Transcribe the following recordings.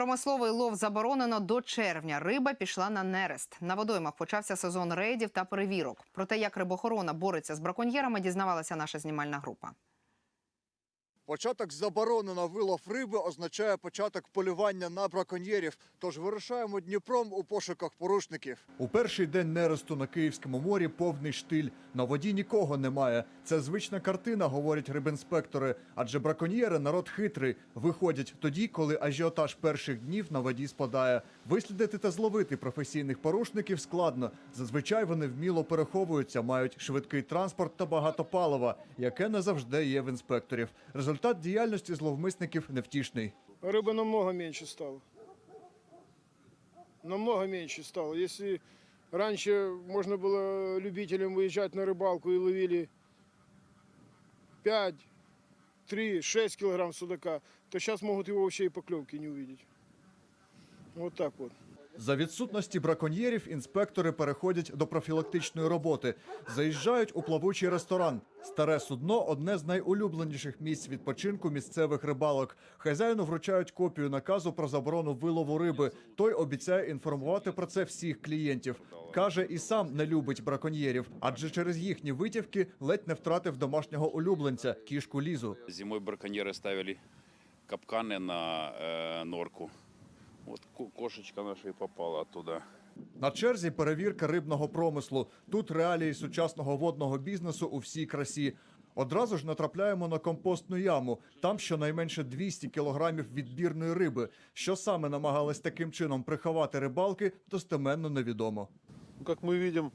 Промисловий лов заборонено до червня. Риба пішла на нерест. На водоймах почався сезон рейдів та перевірок. Про те, як рибохорона бореться з браконьєрами, дізнавалася наша знімальна група. Початок заборони на вилов риби означає початок полювання на браконьєрів. Тож вирушаємо Дніпром у пошуках порушників. У перший день нересту на Київському морі повний штиль. На воді нікого немає. Це звична картина, говорять рибінспектори. Адже браконьєри народ хитрий. Виходять тоді, коли ажіотаж перших днів на воді спадає. Вислідити та зловити професійних порушників складно. Зазвичай вони вміло переховуються, мають швидкий транспорт та багато палива, яке не завжди є в інспекторів. Результат діяльності зловмисників невтішний. Рыбы намного меньше стало. Намного меньше стало. Если раньше можно было любителям выезжать на рыбалку и ловили 5, 3, 6 килограмм судака, то сейчас могут его вообще и поклевки не увидеть. Вот так вот. За відсутності браконьєрів інспектори переходять до профілактичної роботи. Заїжджають у плавучий ресторан. Старе судно одне з найулюбленіших місць відпочинку місцевих рибалок. Хазяїну вручають копію наказу про заборону вилову риби. Той обіцяє інформувати про це всіх клієнтів. Каже, і сам не любить браконьєрів, адже через їхні витівки ледь не втратив домашнього улюбленця кішку лізу. Зимой браконьеры ставили капканы на э, норку. Вот ко- кошечка наша и попала оттуда. На черзі перевірка рибного промислу. Тут реалії сучасного водного бізнесу у всій красі. Одразу ж натрапляємо на компостну яму. Там щонайменше 200 кілограмів відбірної риби. Що саме намагались таким чином приховати рибалки, достеменно невідомо. Ну, Как мы видим,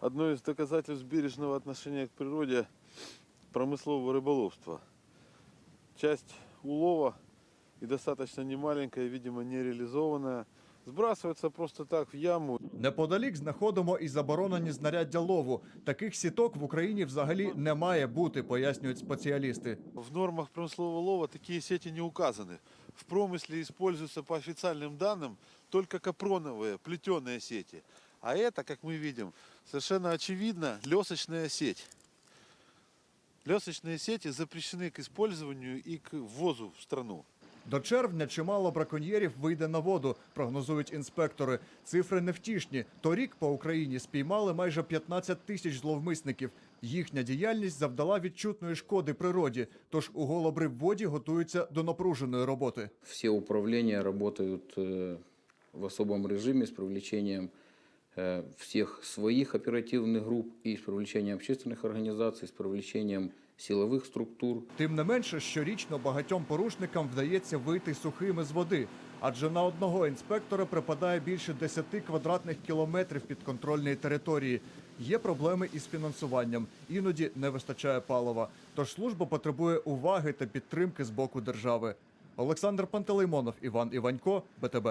одно из доказательств бережного отношения к природе – промыслового рыболовства. Часть улова и достаточно немаленькая, видимо, не реализованная, сбрасывается просто так в яму. Неподалік знаходимо і заборонені знаряддя лову. Таких сіток в Україні взагалі не має бути, пояснюють спеціалісти. В нормах промыслового лова такие сети не указаны. В промысле используются по официальным данным только капроновые, плетеные сети. А это, как мы видим, совершенно очевидно лесочная сеть. Лесочные сети запрещены к использованию и к ввозу в страну. До червня чимало браконьєрів вийде на воду, прогнозують інспектори. Цифри невтішні. Торік по Україні спіймали майже 15 тисяч зловмисників. Їхня діяльність завдала відчутної шкоди природі. Тож у голобривводі готуються до напруженої роботи. Все управления работают э, в особом режиме с привлечением э, всех своих оперативных групп и с привлечением общественных организаций, с привлечением силовых структур. Тим не менше, щорічно багатьом порушникам вдається вийти сухими з води, адже на одного інспектора припадає більше 10 квадратних кілометрів підконтрольної території. Є проблеми із фінансуванням, іноді не вистачає палива. Тож служба потребує уваги та підтримки з боку держави. Олександр Пантелеймонов, Іван Іванько, БТБ.